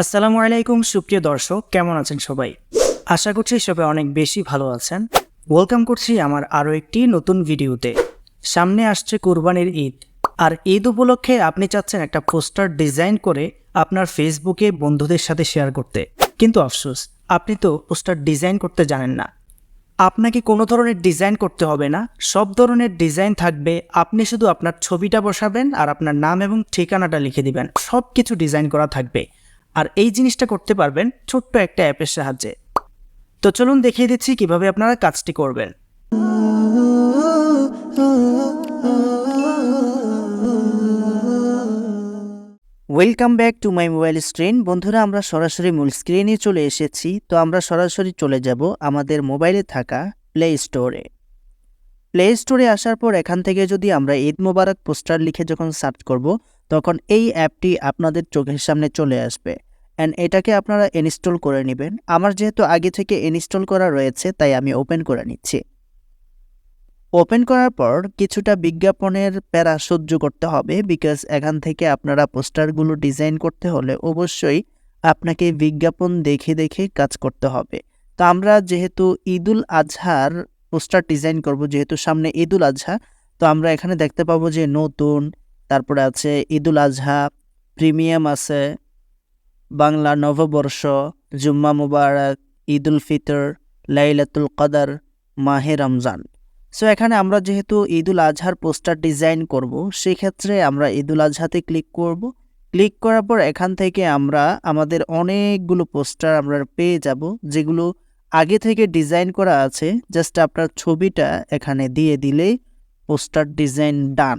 আসসালামু আলাইকুম, সুপ্রিয় দর্শক, কেমন আছেন সবাই? আশা করছি সবাই অনেক বেশি ভালো আছেন। ওয়েলকাম করছি আমার আরও একটি নতুন ভিডিওতে। সামনে আসছে কোরবানির ঈদ। আর ঈদ উপলক্ষে আপনি চাচ্ছেন একটা পোস্টার ডিজাইন করে আপনার ফেসবুকে বন্ধুদের সাথে শেয়ার করতে। কিন্তু আফসোস, আপনি তো পোস্টার ডিজাইন করতে জানেন না। আপনাকে কোনো ধরনের ডিজাইন করতে হবে না। সব ধরনের ডিজাইন থাকবে। আপনি শুধু আপনার ছবিটা বসাবেন আর আপনার নাম এবং ঠিকানাটা লিখে দিবেন। সব কিছু ডিজাইন করা থাকবে। আর এই জিনিসটা করতে পারবেন ছোট্ট একটা অ্যাপের সাহায্যে। তো চলুন দেখিয়ে দিচ্ছি কীভাবে আপনারা কাজটি করবেন। Welcome back to my mobile screen বন্ধুরা, আমরা সরাসরি মূল স্ক্রিনে চলে এসেছি। তো আমরা সরাসরি চলে যাব আমাদের মোবাইলে থাকা প্লে স্টোরে প্লে স্টোরে আসার পর এখান থেকে যদি আমরা ঈদ মোবারক পোস্টার লিখে যখন সার্চ করব, তখন এই অ্যাপটি আপনাদের চোখের সামনে চলে আসবে। অ্যান্ড এটাকে আপনারা ইনস্টল করে নেবেন। আমার যেহেতু আগে থেকে ইনস্টল করা রয়েছে, তাই আমি ওপেন করে নিচ্ছি। ওপেন করার পর কিছুটা বিজ্ঞাপনের প্যারা সহ্য করতে হবে বিকজ এখান থেকে আপনারা পোস্টারগুলো ডিজাইন করতে হলে অবশ্যই আপনাকে বিজ্ঞাপন দেখে দেখে কাজ করতে হবে। তো আমরা যেহেতু ঈদুল আজহার পোস্টার ডিজাইন করব, যেহেতু সামনে ঈদুল আজহা, তো আমরা এখানে দেখতে পাবো যে নতুন, তারপরে আছে ঈদুল আজহা, প্রিমিয়াম আছে, বাংলা নববর্ষ, জুম্মা মুবারক, ঈদুল ফিতর, লাইলাতুল কদর, মাহে রমজান। সো এখানে আমরা যেহেতু ঈদুল আজহার পোস্টার ডিজাইন করব, সেক্ষেত্রে আমরা ঈদুল আজহাতে ক্লিক করব। ক্লিক করার পর এখান থেকে আমরা আমাদের অনেকগুলো পোস্টার আমরা পেয়ে যাব, যেগুলো আগে থেকে ডিজাইন করা আছে, জাস্ট আপনার ছবিটা এখানে দিয়ে দিলেই পোস্টার ডিজাইন ডান।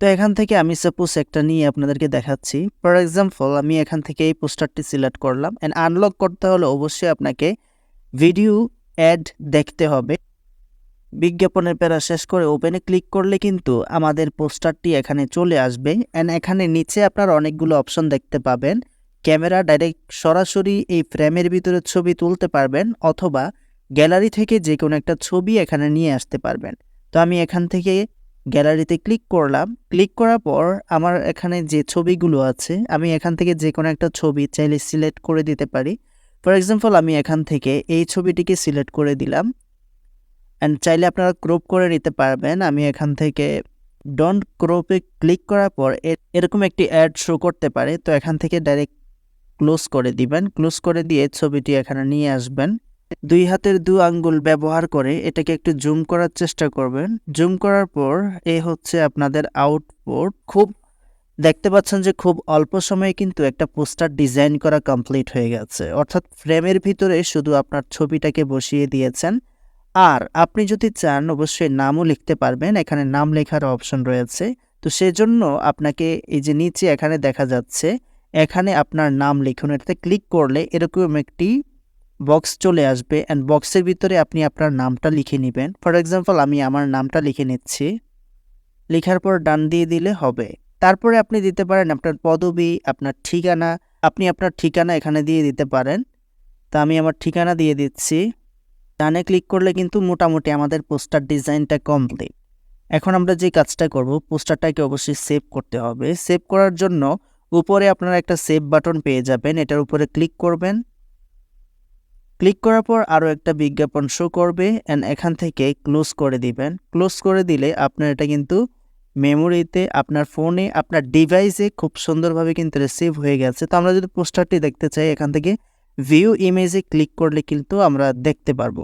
তো এখান থেকে আমি সাপোজ একটা নিয়ে আপনাদেরকে দেখাচ্ছি। ফর এক্সাম্পল আমি এখান থেকে এই পোস্টারটি সিলেক্ট করলাম অ্যান্ড আনলক করতে হলে অবশ্যই আপনাকে ভিডিও অ্যাড দেখতে হবে। বিজ্ঞাপনের প্যারা শেষ করে ওপেনে ক্লিক করলে কিন্তু আমাদের পোস্টারটি এখানে চলে আসবে অ্যান্ড এখানে নিচে আপনার অনেকগুলো অপশন দেখতে পাবেন। ক্যামেরা ডাইরেক্ট সরাসরি এই ফ্রেমের ভিতরে ছবি তুলতে পারবেন অথবা গ্যালারি থেকে যে কোনো একটা ছবি এখানে নিয়ে আসতে পারবেন। তো আমি এখান থেকে গ্যালারিতে ক্লিক করলাম। ক্লিক করার পর আমার এখানে যে ছবিগুলো আছে, আমি এখান থেকে যে কোনো একটা ছবি চাইলে সিলেক্ট করে দিতে পারি। ফর এক্সাম্পল, আমি এখান থেকে এই ছবিটিকে সিলেক্ট করে দিলাম। অ্যান্ড চাইলে আপনারা ক্রপ করে নিতে পারবেন। আমি এখান থেকে ডন্ট ক্রপে ক্লিক করার পর এরকম একটি অ্যাড শো করতে পারে। তো এখান থেকে ডাইরেক্ট ক্লোজ করে দিবেন। ক্লোজ করে দিয়ে ছবিটি এখানে নিয়ে আসবেন। দুই হাতের দু আঙ্গুল ব্যবহার করে এটাকে একটু জুম করার চেষ্টা করবেন। জুম করার পর এ হচ্ছে আপনাদের আউটপুট। খুব, দেখতে পাচ্ছেন যে খুব অল্প সময়ে কিন্তু একটা পোস্টার ডিজাইন করা কমপ্লিট হয়ে গেছে। অর্থাৎ ফ্রেমের ভিতরে শুধু আপনার ছবিটাকে বসিয়ে দিয়েছেন। আর আপনি যদি চান, অবশ্যই নামও লিখতে পারবেন। এখানে নাম লেখার অপশন রয়েছে। তো সেজন্য আপনাকে এই যে নিচে এখানে দেখা যাচ্ছে এখানে আপনার নাম লিখুন। এটাতে ক্লিক করলে এরকম একটি বক্স চলে আসবে অ্যান্ড বক্সের ভিতরে আপনি আপনার নামটা লিখে নেবেন। ফর এক্সাম্পল আমি আমার নামটা লিখে নিচ্ছি। লেখার পর ডান দিয়ে দিলে হবে। তারপরে আপনি দিতে পারেন আপনার পদবি, আপনার ঠিকানা। আপনি আপনার ঠিকানা এখানে দিয়ে দিতে পারেন। তা আমি আমার ঠিকানা দিয়ে দিচ্ছি। ডানে ক্লিক করলে কিন্তু মোটামুটি আমাদের পোস্টার ডিজাইনটা কমপ্লিট এখন আমরা যে কাজটা করব পোস্টারটাকে অবশ্যই সেভ করতে হবে। সেভ করার জন্য উপরে আপনারা একটা সেভ বাটন পেয়ে যাবেন, এটার উপরে ক্লিক করবেন। ক্লিক করার পর আরও একটা বিজ্ঞাপন শো করবে অ্যান্ড এখান থেকে ক্লোজ করে দিবেন। ক্লোজ করে দিলে আপনার এটা কিন্তু মেমোরিতে আপনার ফোনে আপনার ডিভাইসে খুব সুন্দরভাবে কিন্তু রিসিভ হয়ে গেছে। তো আমরা যদি পোস্টারটি দেখতে চাই, এখান থেকে ভিউ ইমেজে ক্লিক করলে কিন্তু আমরা দেখতে পারব।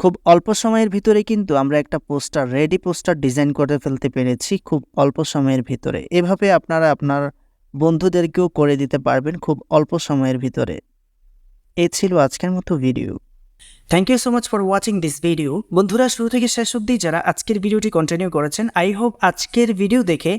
খুব অল্প সময়ের ভিতরে কিন্তু আমরা একটা পোস্টার রেডি পোস্টার ডিজাইন করে ফেলতে পেরেছি খুব অল্প সময়ের ভিতরে। এভাবে আপনারা আপনার বন্ধুদেরকেও করে দিতে পারবেন খুব অল্প সময়ের ভিতরে। এ ছিল আজকের মতো video thank you so much for watching this video বন্ধুরা, শুরু থেকে শেষ অবধি যারা আজকের ভিডিওটি কন্টিনিউ করেছেন আই হোপ আজকের ভিডিও দেখে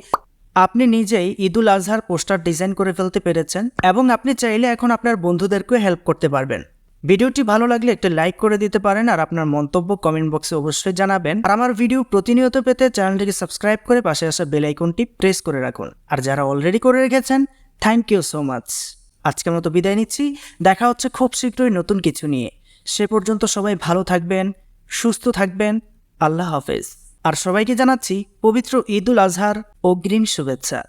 আপনি নিজেই ঈদুল আজহার পোস্টার ডিজাইন করে ফেলতে পেরেছেন এবং আপনি চাইলে এখন আপনার বন্ধুদেরকেও হেল্প করতে পারবেন। ভিডিওটি ভালো লাগলে একটা লাইক করে দিতে পারেন আর আপনার মন্তব্য কমেন্ট বক্সে অবশ্যই জানাবেন। আর আমার ভিডিও প্রতিনিয়ত পেতে চ্যানেলটিকে সাবস্ক্রাইব করে পাশে আসা বেল আইকনটি প্রেস করে রাখুন। আর যারা অলরেডি করে রেখেছেন থ্যাংক ইউ সো মাচ আজকের মতো বিদায় নিচ্ছি। দেখা হচ্ছে খুব শীঘ্রই নতুন কিছু নিয়ে। সে পর্যন্ত সবাই ভালো থাকবেন, সুস্থ থাকবেন। আল্লাহ হাফেজ। আর সবাইকে জানাচ্ছি পবিত্র ঈদুল আজহার অগ্রিম শুভেচ্ছা।